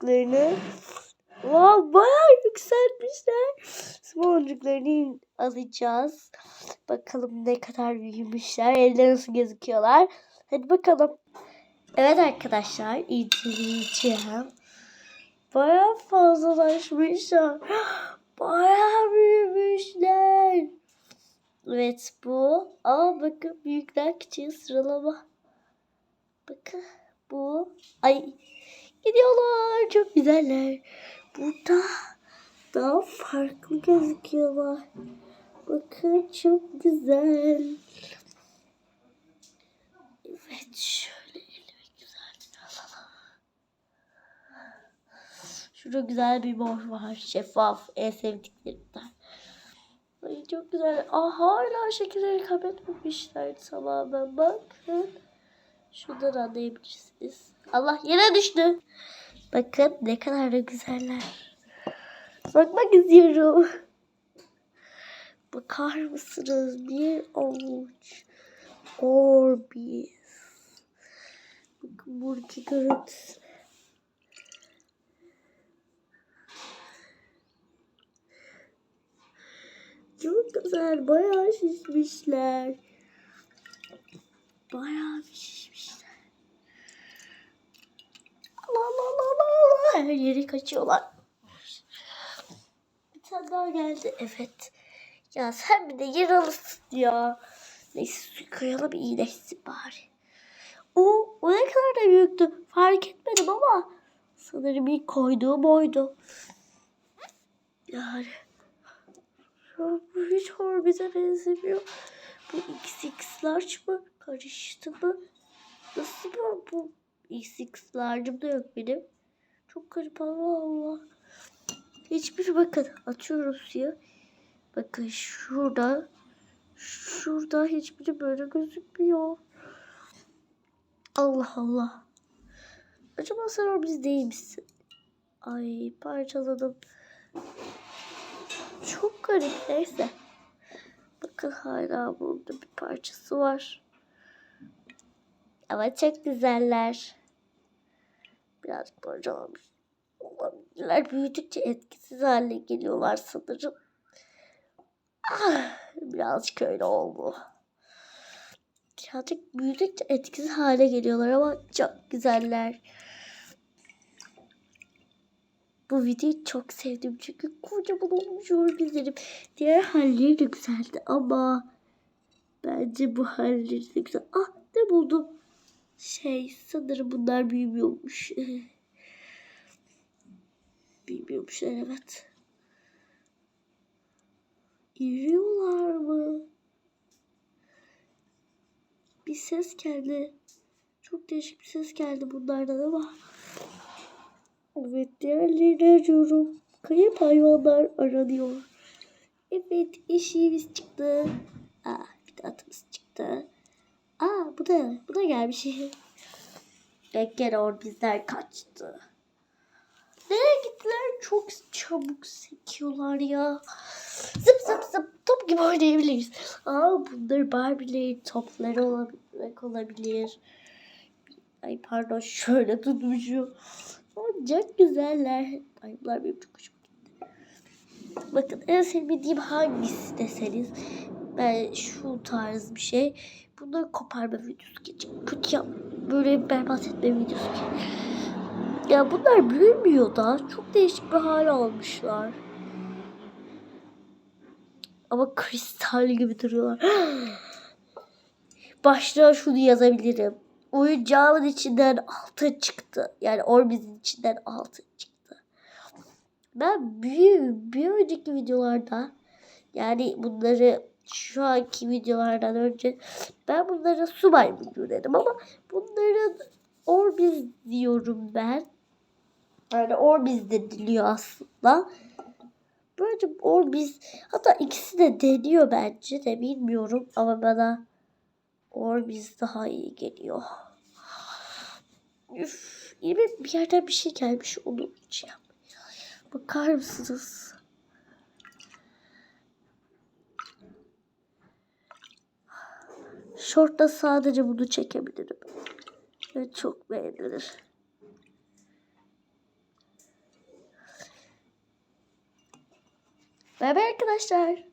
boncuklarını. Wow, bayağı yükseltmişler. Su boncuklarını alacağız. Bakalım ne kadar büyümüşler. Elde nasıl gözüküyorlar. Hadi bakalım. Evet arkadaşlar inceleyeceğim. Bayağı fazlalaşmışlar. Bayağı büyümüşler. Evet bu. Ama bakın büyükler küçüğü sıralama. Bakın bu. Ay gidiyorlar. Çok güzeller. Burada daha farklı gözüküyorlar. Bakın çok güzel. Evet şöyle elime güzelce alalım. Şurada güzel bir mor var. Şeffaf. En sevdiklerimden. Ay çok güzel. Aa hala şekilleri kaybetmemişler tamamen. Bakın. Şuradan anlayabilirsiniz. Allah yere düştü. Bakın ne kadar da güzeller. Bakmak istiyorum. Bakar mısınız? Bir avuç. Orbis. Bakın buradaki görüntüsü. Çok güzel. Bayağı şişmişler. Bayağı bir şişmişler. Allah Allah Allah Allah Allah. Her yeri kaçıyorlar. Bir tane daha geldi. Evet. Ya sen bir de yer alırsın ya. Neyse suyu koyalım iyileşsin bari. O, o ne kadar da büyüktü. Fark etmedim ama sanırım ilk koyduğum oydu. Yani ya bu hiç Orbit'e benzemiyor. Bu XX large mı? Karıştı mı? Nasıl bu? Bu XX large'ım da yok benim. Çok garip Allah Allah. Hiçbir bakın açıyorum suyu. Bakın şurada şurada hiçbiri böyle gözükmüyor. Allah Allah. Acaba sen o biz değil misin? Ay parçaladım. Çok garip neyse. Bakın hala burada bir parçası var. Ama çok güzeller. Birazcık parçalamış olabilirler. Büyüdükçe etkisiz hale geliyorlar sanırım. Ah, birazcık öyle oldu. Birazcık büyüdükçe etkisiz hale geliyorlar ama çok güzeller. Bu videoyu çok sevdim çünkü kocaman olmuş güzelim. Diğer halleri de güzeldi ama bence bu halleri de güzel. Ah ne buldum? Şey sanırım bunlar büyümüyormuş. Büyümüyormuş evet. Yürüyorlar mı? Bir ses geldi. Çok değişik bir ses geldi bunlardan ama. Evet diğerlerini arıyorum. Kayıp hayvanlar aranıyor. Evet eşiğimiz çıktı. Aa, bir de atımız çıktı. Aa bu da bu da gelmiş. Gene or bizler kaçtı. Nereye gittiler? Çok çabuk sekiyorlar ya. Zıp zıp zıp top gibi oynayabiliriz. Aa bunlar Barbie'lerin topları olabilmek olabilir. Ay pardon şöyle tutmuşum. Çok güzeller. Ay bunlar benim çok hoşuma gitti. Bakın en sevmediğim hangisi deseniz. Ben şu tarz bir şey. Bunları koparma videosu geçecek. Kötü yap. Böyle berbat etme videosu geçecek. Ya bunlar büyümüyor da. Çok değişik bir hal almışlar. Ama kristal gibi duruyorlar. Başlığa şunu yazabilirim. Oyuncağımın içinden altın çıktı. Yani Orbiz'in içinden altın çıktı. Ben bir, bir önceki videolarda yani bunları şu anki videolardan önce ben bunlara su maymuncu dedim ama bunların Orbiz diyorum ben. Yani Orbiz de diliyor aslında. Böylece Orbiz hatta ikisi de deniyor bence de bilmiyorum ama bana Orbiz daha iyi geliyor. Üf, yine bir yerden bir şey gelmiş onu için. Bakar mısınız? Short'ta sadece bunu çekebilirim. Ve çok beğenilir. Bye bye arkadaşlar.